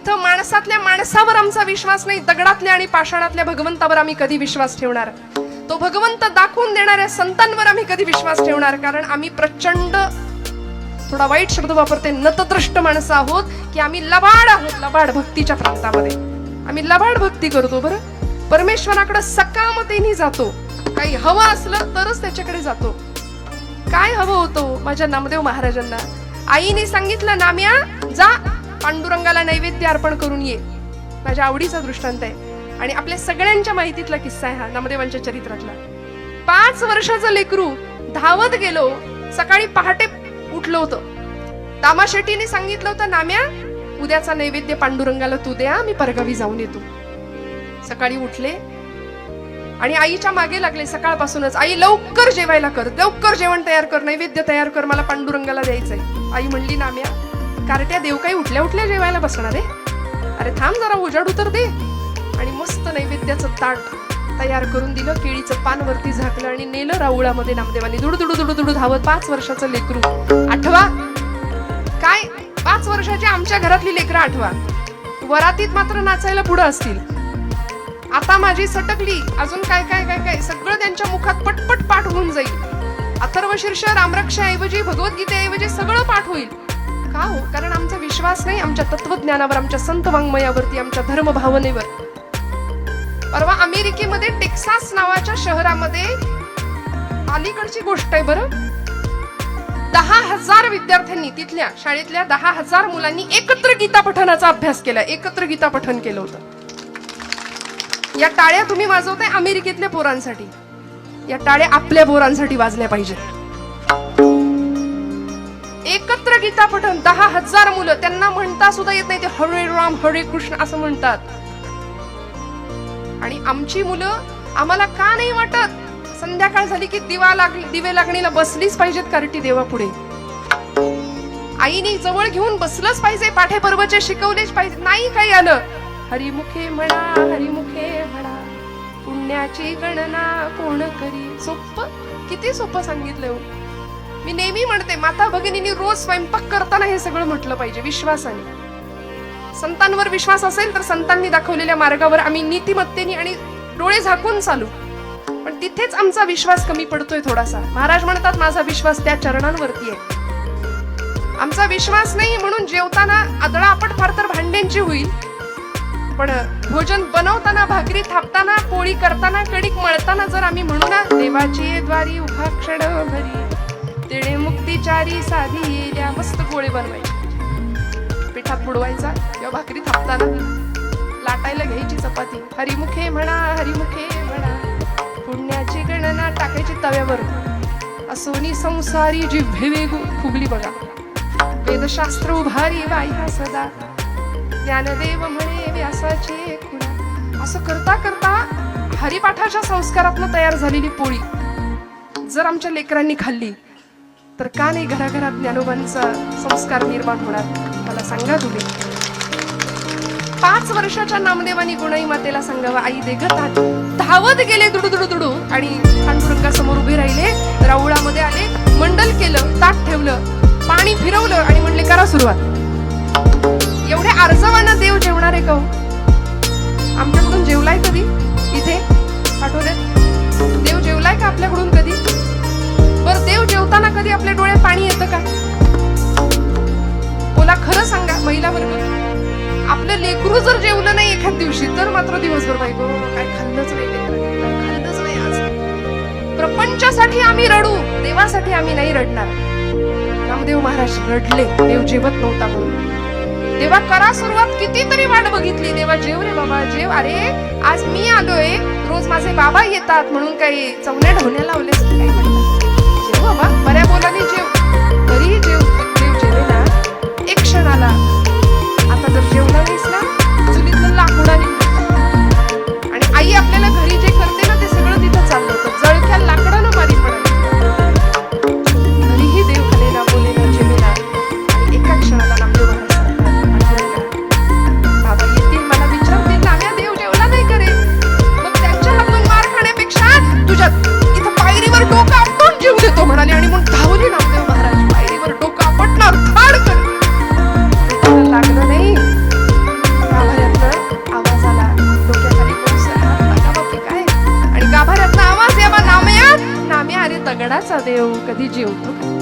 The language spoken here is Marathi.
इथं माणसातल्या माणसावर आमचा विश्वास नाही दगडातल्या आणि पाषाणातल्या भगवंतावर आम्ही कधी विश्वास ठेवणार? तो भगवंत दाखवून देणाऱ्या संतांवर आम्ही कधी विश्वास ठेवणार? कारण आम्ही प्रचंड थोडा वाईट शब्द वापरते नतद्रष्ट माणसं आहोत की आम्ही लबाड आहोत लबाड भक्तीच्या प्रांतामध्ये. आम्ही लबाड भक्ती करतो बरं. परमेश्वराकडे सकामतेने जातो. काही हवं असलं तरच त्याच्याकडे जातो. काय हवं होतं माझ्या नामदेव महाराजांना? आईने सांगितलं नाम्या जा. पांडुरंगाला नैवेद्य अर्पण करून ये. माझ्या आवडीचा दृष्टांत आहे. आणि आपल्या सगळ्यांच्या माहितीतला किस्सा आहे हा नामदेवांच्या चरित्रातला. पाच वर्षाचं लेकरू धावत गेलो सकाळी पहाटे उठलो होतं. दामा शेट्टीने सांगितलं होतं नाम्या उद्याचा नैवेद्य पांडुरंगाला तू द्या मी परगावी जाऊन येतो. सकाळी उठले आणि आईच्या मागे लागले. सकाळपासूनच आई लवकर जेवायला कर लवकर जेवण तयार कर नैवेद्य तयार कर मला पांडुरंगाला द्यायचंय. आई म्हणली नाम्या कारट्या देव काही? उठल्या उठल्या जेवायला बसणार आहे? अरे थांब जरा उजाडू तर दे. आणि मस्त नैवेद्याचं ताट तयार करून दिलं. केळीचं पान वरती झाकलं आणि नेलं राऊळामध्ये नामदेवानी. दुडू दुडू दुडू दुडू धावत पाच वर्षाचं लेकरू. आठवा. काय? पाच वर्षाची आमच्या घरातली लेकरं आठवा. वरातीत मात्र नाचायला पुढं असतील. आता माझी सटकली. अजून काय काय काय काय? सगळं त्यांच्या मुखात पटपट पाठ होऊन जाईल. अथर्व शीर्ष रामरक्षाऐवजी भगवद्गीतेऐवजी सगळं पाठ होईल. पाहू. हो कारण आमचा विश्वास नाही आमच्या तत्वज्ञानावर आमच्या संत वाङ्मयावरती आमच्या धर्म भावनेवर परवा अमेरिकेमध्ये टेक्सास नावाच्या शहरामध्ये अलीकडची गोष्ट आहे बरं. दहा हजार विद्यार्थ्यांनी तिथल्या शाळेतल्या दहा हजार मुलांनी एकत्र गीता पठणाचा अभ्यास केला. एकत्र गीता पठण केलं होतं. या टाळ्या तुम्ही वाजवताय अमेरिकेतल्या पोरांसाठी. या टाळ्या आपल्या पोरांसाठी वाजल्या पाहिजेत. एकत्र गीता पठन दहा हजार मुलं. त्यांना म्हणता सुद्धा येत नाही ते हरे राम हरे कृष्ण असं म्हणतात. आणि आमची मुलं आम्हाला का नाही वाटत? संध्याकाळ झाली की दिवा लागली दिवे लागणीला बसलीच पाहिजेत कारटी देवा पुढे आईने जवळ घेऊन बसलंच पाहिजे पाठे पर्वचे शिकवलेच पाहिजे. नाही काही आलं. हरिमुखे म्हणा हरिमुखे म्हणा पुण्याची गणना कोण करी? सोप्प किती सोपं सांगितलं हो. मी नेहमी म्हणते माता भगिनींनी रोज स्वयंपाक करताना हे सगळं म्हटलं पाहिजे विश्वासाने. संतांवर विश्वास असेल तर संतांनी दाखवलेल्या मार्गावर आम्ही नीतिमत्तेने आणि डोळे झाकून चालू. पण तिथेच आमचा विश्वास कमी पडतोय थोडासा. महाराज म्हणतात माझा विश्वास त्या चरणांवरती आहे. आमचा विश्वास नाही म्हणून जेवताना आदळापट फार तर भांड्यांची होईल. पण भोजन बनवताना भाकरी थापताना पोळी करताना कडीक मळताना जर आम्ही म्हणू ना देवाची द्वारी उभा क्षण भरी तिने मुक्तीचारी साधी येल्या मस्त गोळे बनवायचे. पिठात बुडवायचा किंवा भाकरी थापताना. लाटायला घ्यायची चपाती. हरिमुखे म्हणा हरिमुखे म्हणा. पुण्याची गणना टाकायची तव्यावर. असोनी संसारी जी भेवेगु फुगली बघा. वेदशास्त्र उभारी बाह्या सदा. ज्ञानदेव म्हणे व्यासाचे खुणा. असं करता करता हरिपाठाच्या संस्कारातनं तयार झालेली पोळी. जर आमच्या लेकरांनी खाल्ली तर का नाही घराघरात ज्ञानोबांचा संस्कार निर्माण होणार? मला सांगा तुम्ही. पाच वर्षाच्या नामदेवानी गुणाई मातेला सांगावं आई दे धावत गेले दुडू दुडू दुडू आणि पांडुरंगासमोर उभे राहिले राऊळामध्ये आले मंडल केलं ताट ठेवलं पाणी फिरवलं आणि म्हणले करा सुरुवात. एवढे अर्जवाना देव जेवणार आहे का हो? आमच्याकडून जेवलाय कधी? इथे? आठवड्यात देव जेवलाय का आपल्याकडून कधी? बर देव जेवताना कधी आपल्या डोळ्यात पाणी येतं का? बोला खरं सांगा महिला वर्ग आपलं लेकरू जर जेवलं नाही एखाद दिवशी तर मात्र दिवसभर बायको काय खाल्लंच नाही काय खाल्लंच नाही आज. प्रपंचासाठी आम्ही रडू देवासाठी आम्ही नाही रडणार. रामदेव महाराज रडले देव जेवत नव्हता म्हणून. देवा करा सुरुवात कितीतरी वाट बघितली. देवा जेव रे बाबा जेव. अरे आज मी आलोय रोज माझे बाबा येतात म्हणून काही चवण्या ढवण्या लावले काय म्हणतात जेव बाबा भरत नामा सेवा नाम्या नामे अरे तगडाचा देव कधी जेवतो.